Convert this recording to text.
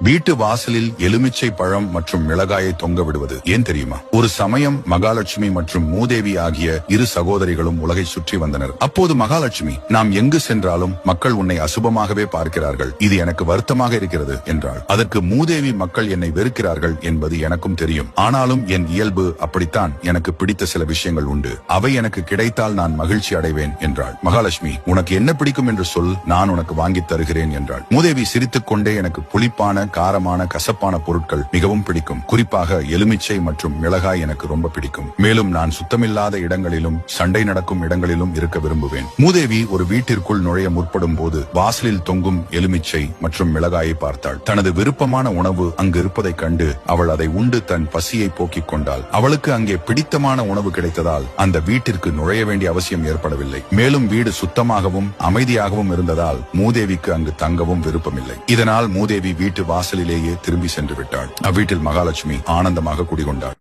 வீட்டு வாசலில் எலுமிச்சை பழம் மற்றும் மிளகாயை தொங்க விடுவது ஏன் தெரியுமா? ஒரு சமயம் மகாலட்சுமி மற்றும் மூதேவி ஆகிய இரு சகோதரிகளும் உலகை சுற்றி வந்தனர். அப்போது மகாலட்சுமி நாம் எங்கு சென்றாலும் மக்கள் உன்னை அசுபமாகவே பார்க்கிறார்கள். இது எனக்கு வருத்தமாக இருக்கிறது என்றாள். அதற்கு மூதேவி மக்கள் என்னை வெறுக்கிறார்கள் என்பது எனக்கும் தெரியும். ஆனாலும் என் இயல்பு அப்படித்தான் எனக்கு பிடித்த சில விஷயங்கள் உண்டு. அவை எனக்கு கிடைத்தால் நான் மகிழ்ச்சி அடைவேன் என்றாள். மகாலட்சுமி உனக்கு என்ன பிடிக்கும் என்று சொல். நான் உனக்கு வாங்கித் தருகிறேன் என்றாள். மூதேவி சிரித்துக் கொண்டே எனக்கு புளிப்பான காரமான கசப்பான பொருட்கள் மிகவும் பிடிக்கும். குறிப்பாக எலுமிச்சை மற்றும் மிளகாய் எனக்கு ரொம்ப பிடிக்கும். மேலும் நான் சுத்தமில்லாத இடங்களிலும் சண்டை நடக்கும் இடங்களிலும் இருக்க விரும்புவேன். மூதேவி ஒரு வீட்டிற்குள் நுழைய முற்படும் போது வாசலில் தொங்கும் எலுமிச்சை மற்றும் மிளகாயை பார்த்தாள். தனது விருப்பமான உணவு அங்கு இருப்பதைக் கண்டு அவள் அதை உண்டு தன் பசியை போக்கிக் கொண்டாள். அவளுக்கு அங்கே பிடித்தமான உணவு கிடைத்ததால் அந்த வீட்டிற்கு நுழைய வேண்டிய அவசியம் ஏற்படவில்லை. மேலும் வீடு சுத்தமாகவும் அமைதியாகவும் இருந்ததால் மூதேவிக்கு அங்கு தங்கவும் விருப்பமில்லை. இதனால் மூதேவி வீட்டு வாசலிலேயே திரும்பி சென்று விட்டாள். அவ்வீட்டில் மகாலட்சுமி ஆனந்தமாக குடிகொண்டாள்.